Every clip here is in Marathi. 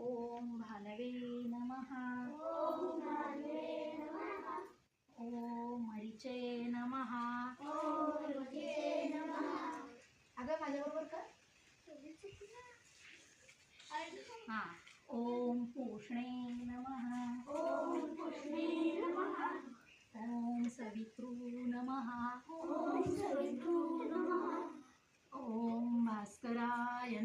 ॐ भानवे नमः। ॐ मरीचे नमः। अगं माझ्याबरोबर कर. हां ॐ पूष्णे नमः। ॐ सवितृ नमः।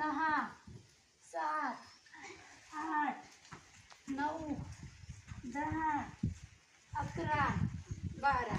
सहा सात आठ नऊ दहा अकरा बारा.